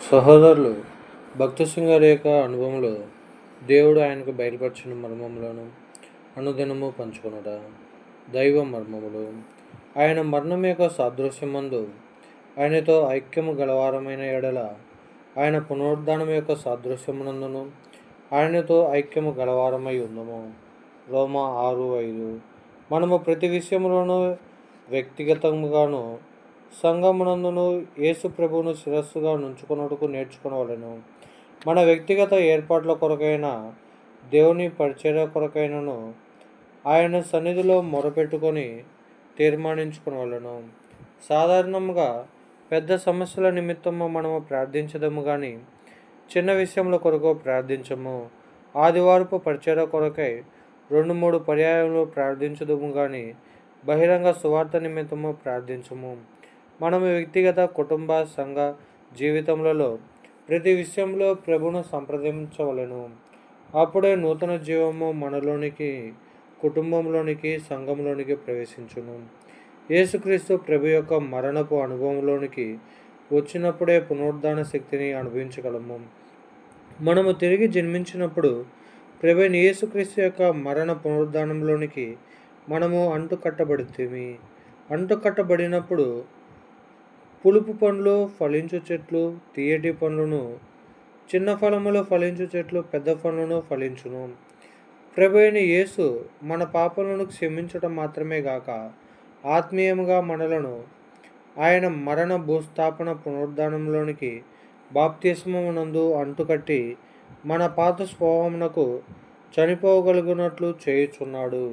సహోదరులు భక్తి యొక్క అనుభవంలో దేవుడు ఆయనకు బయలుపరిచిన మర్మములను అనుదినము పంచుకునుట దైవ మర్మములు. ఆయన మరణం యొక్క సాదృశ్యమందు ఆయనతో ఐక్యము గలవారమైన ఎడల ఆయన పునరుద్ధానం యొక్క సాదృశ్యమునందును ఆయనతో ఐక్యము గలవారమై ఉందము రోమా ఆరు ఐదు. మనము ప్రతి విషయంలోనూ వ్యక్తిగతముగాను సంఘమునందును యేసు ప్రభువును శిరస్సుగా నుంచుకున్నట్టుకు నేర్చుకునవలెను. మన వ్యక్తిగత ఏర్పాట్ల కొరకైన దేవుని పరిచర్య కొరకైనను ఆయన సన్నిధిలో మొరపెట్టుకొని తీర్మానించుకునవలెను. సాధారణంగా పెద్ద సమస్యల నిమిత్తము మనము ప్రార్థించదము కానీ చిన్న విషయముల కొరకు ప్రార్థించము. ఆదివారపు పరిచర్య కొరకై రెండు మూడు పర్యాయములు ప్రార్థించదము కానీ బహిరంగ సువార్త నిమిత్తము ప్రార్థించము. మనము వ్యక్తిగత కుటుంబ సంఘ జీవితములలో ప్రతి విషయంలో ప్రభును సంప్రదించవలెను. అప్పుడే నూతన జీవము మనలోనికి కుటుంబంలోనికి సంఘంలోనికి ప్రవేశించును. యేసుక్రీస్తు ప్రభు యొక్క మరణపు అనుభవంలోనికి వచ్చినప్పుడే పునరుద్ధాన శక్తిని అనుభవించగలము. మనము తిరిగి జన్మించినప్పుడు ప్రభుని యేసుక్రీస్తు యొక్క మరణ పునరుద్ధానంలోనికి మనము అంటుకట్టబడితేమి. అంటుకట్టబడినప్పుడు పులుపు పండ్లు ఫలించు చెట్లు తీయటి పండ్లను చిన్న ఫలములు ఫలించు చెట్లు పెద్ద పండ్లను ఫలించును. ప్రభు అయిన యేసు మన పాపలను క్షమించడం మాత్రమే గాక ఆత్మీయముగా మనలను ఆయన మరణ భూస్థాపన పునరుద్ధానంలోనికి బాప్తిస్మమునందు అంటుకట్టి మన పాత స్వభావమునకు చనిపోగలుగునట్లు చేయుచున్నాడు.